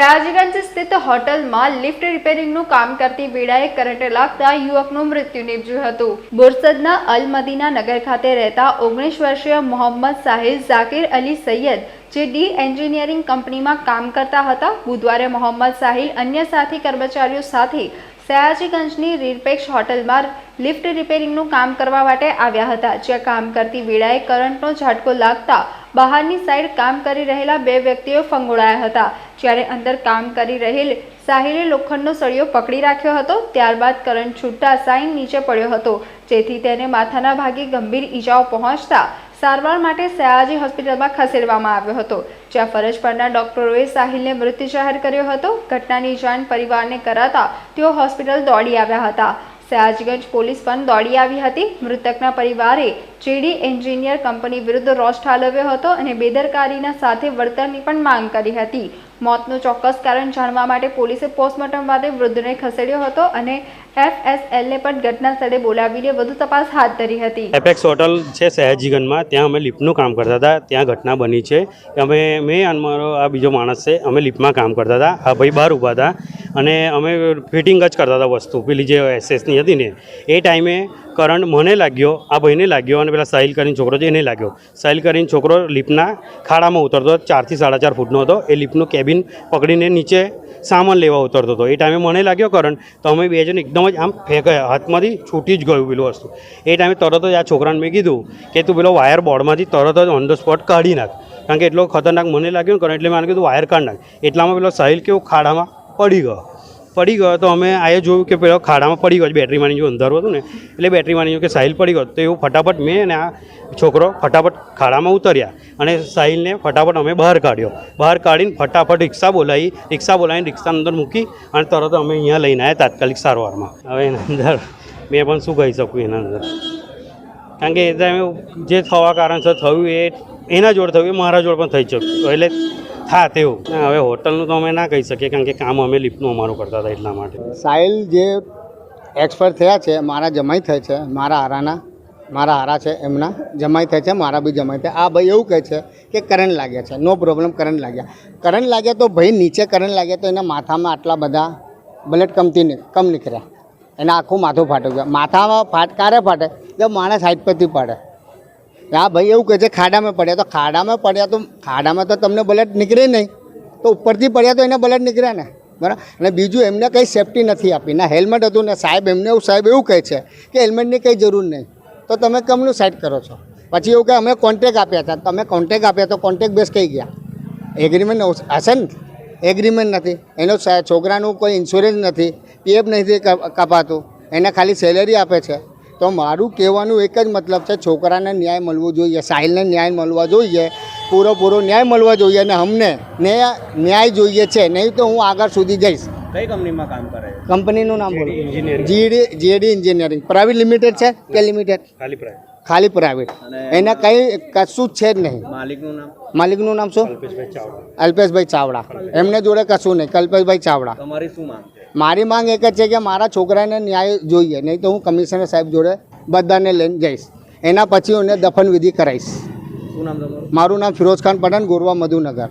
સયાજીગંજ સ્થિત હોટલમાં લિફ્ટ રિપેરિંગનું કામ કરતી વેળાએ કરંટ લાગતા યુવકનું મૃત્યુ નીપજ્યું હતું. બોરસદના અલ મદીના નગર ખાતે રહેતા ઓગણીસ વર્ષીય મોહમ્મદ સાહિલ ઝાકિર અલી સૈયદ, જે ડી એન્જિનિયરિંગ કંપનીમાં કામ કરતા હતા, બુધવારે મોહમ્મદ સાહિલ અન્ય સાથી કર્મચારીઓ સાથે સયાજીગંજની નિરપેક્ષ હોટલમાં લિફ્ટ રિપેરિંગનું કામ કરવા માટે આવ્યા હતા. જ્યાં કામ કરતી વેળાએ કરંટનો ઝાટકો લાગતા બહારની સાઈડ કામ કરી રહેલા બે વ્યક્તિઓ ફંગોળાયા હતા. જ્યારે અંદર કામ કરી રહેલ સાહિલે લોખંડનો સળિયો પકડી રાખ્યો હતો, ત્યારબાદ કરંટ છૂટતા સાઈન નીચે પડ્યો હતો, જેથી તેને માથાના ભાગે ગંભીર ઈજાઓ પહોંચતા સારવાર માટે સયાજી હોસ્પિટલમાં ખસેડવામાં આવ્યો હતો. જ્યાં ફરજ પરના ડોક્ટરોએ સાહિલને મૃત્યુ જાહેર કર્યો હતો. ઘટનાની જાણ પરિવારને કરાતા તેઓ હોસ્પિટલ દોડી આવ્યા હતા. સયાજીગંજ પોલીસ પણ દોડી આવી હતી. મૃતકના પરિવારે જેડી એન્જિનિયર કંપની વિરુદ્ધ રોષ ઠાલવ્યો હતો અને બેદરકારીના સાથે વળતરની પણ માંગ કરી હતી. મોતનું ચોક્કસ કારણ જાણવા માટે પોલીસે પોસ્ટમોર્ટમ માટે વૃદ્ધને ખસેડ્યો હતો અને એફએસએલને પણ ઘટના સ્થળે બોલાવીને વધુ તપાસ હાથ ધરી હતી. એપેક્સ હોટલ છે સયાજીગંજમાં. ત્યાં અમે લિફ્ટનું કામ કરતા હતા. ત્યાં ઘટના બની છે. અમે, મેં અને આ બીજો માણસ છે, અમે લિફ્ટમાં કામ કરતા હતા. આ ભાઈ, બહાર ઊભા હતા. અને અમે ફિટિંગ જ કરતા હતા વસ્તુ. પેલી જે એસએસની હતી ને, એ ટાઈમે કરંટ મને લાગ્યો, આ ભાઈને લાગ્યો અને પેલા સાહિલ કરીને છોકરો છે એને લાગ્યો. સાહિલ કરીને છોકરો લિફ્ટના ખાડામાં ઉતરતો, ચારથી સાડા ચાર ફૂટનો હતો. એ લિફ્ટનું કેબિન પકડીને નીચે સામાન લેવા ઉતરતો હતો. એ ટાઈમે મને લાગ્યો કરંટ, તો અમે બે જણ એકદમ જ આમ ફેંકાયા હાથમાંથી છૂટી જ ગયું પેલું વસ્તુ. એ ટાઈમે તરત જ આ છોકરાને મેં કીધું કે તું પેલો વાયર બોર્ડમાંથી તરત જ ઓન ધ સ્પોટ કાઢી નાખ. કારણ કે એટલો ખતરનાક મને લાગ્યો ને કરંટ, એટલે મેં કીધું, વાયર કાઢ નાખ. એટલામાં પેલો સાહિલ કેવું ખાડામાં પડી ગયો. પડી ગયો તો અમે આએ જોયું કે પેલો ખાડામાં પડી ગયો. બેટરી માની જો અંધારું હતું ને, એટલે બેટરી માની જો કે સાહિલ પડી ગયો. તો એવું ફટાફટ મેં અને આ છોકરો ફટાફટ ખાડામાં ઉતર્યા અને સાહિલને ફટાફટ અમે બહાર કાઢ્યો. બહાર કાઢીને ફટાફટ રિક્ષા બોલાવી. રિક્ષા બોલાવીને રિક્ષા અંદર મૂકી અને તરત અમે અહીંયા લઈને આવ્યા તાત્કાલિક સારવારમાં. હવે એના અંદર મેં પણ શું કહી શકું એના અંદર. કારણ કે એ જે થવા કારણસર થયું એ, એના જોડે થયું એ મારા જોડે પણ થઈ શક્યું એટલે થા તેવું. હવે હોટલનું તો અમે ના કહી શકીએ, કારણ કે કામ અમે લિફ્ટનું અમારું કરતા હતા એટલા માટે. સાહિલ, જે એક્સપર્ટ થયા છે, મારા જમાઈ થાય છે, મારા હારાના, મારા હારા છે, એમના જમાઈ થાય છે, મારા બી જમાઈ થાય. આ ભાઈ એવું કહે છે કે કરંટ લાગ્યા છે. નો પ્રોબ્લેમ કરંટ લાગ્યા. કરંટ લાગ્યા તો ભાઈ નીચે કરંટ લાગ્યા તો એના માથામાં આટલા બધા બ્લડ કમતી કમ નીકળ્યા. એના આખું માથું ફાટી ગયું. માથામાં ફાટ, કારે ફાટે? તો માણસ સાઈડ પરથી પડે. આ ભાઈ, એવું કહે છે, ખાડામાં પડ્યા તો ખાડામાં પડ્યા તો ખાડામાં તો તમને બલેટ નીકળે નહીં. તો ઉપરથી પડ્યા તો એને બલેટ નીકળ્યા ને. બરાબર? અને બીજું એમને કંઈ સેફટી નથી આપી. ના હેલ્મેટ હતું ને સાહેબ, એમને એવું સાહેબ એવું કહે છે કે હેલ્મેટની કંઈ જરૂર નહીં. તો તમે કમનું સાઈડ કરો છો? પછી એવું કે અમે કોન્ટેક આપ્યા હતા. તમે કોન્ટેક આપ્યા તો કોન્ટેક બેસ કહી ગયા? એગ્રીમેન્ટ હશે ને? એગ્રીમેન્ટ નથી. એનો છોકરાનું કોઈ ઇન્સ્યોરન્સ નથી. પીએફ નથી કપાતું. એને ખાલી સેલેરી આપે છે. તો મારું કહેવાનું એક જ મતલબ છે છોકરાને ન્યાય મળવો જોઈએ સાહિલને ન્યાય મળવા જોઈએ પૂરો પૂરો ન્યાય મળવા જોઈએ અને અમને ન્યાય ન્યાય જોઈએ છે. નહીં તો હું આગળ સુધી જઈશ. કઈ કંપનીમાં કામ કરે કંપનીનું નામ બોલો. GD GD engineering private limited છે કે લિમિટેડ ખાલી પ્રાઇસ ખાલી પ્રાઇવેટ એને કંઈ કશું જ છે જ નહીં. માલિકનું નામ? માલિકનું નામ શું? અલ્પેશભાઈ ચાવડા. એમને જોડે કશું નહીં. કલ્પેશભાઈ ચાવડા. તમારી શું માંગ મારી માંગ એક જ છે કે મારા છોકરાને ન્યાય જોઈએ. નહીં તો હું કમિશનર સાહેબ જોડે બધાને લઈને જઈશ. એના પછી હું દફન વિધિ કરાવીશ. શું નામ તમારું? મારું નામ ફિરોઝ ખાન પઠાણ ગોરવા મધુનગર.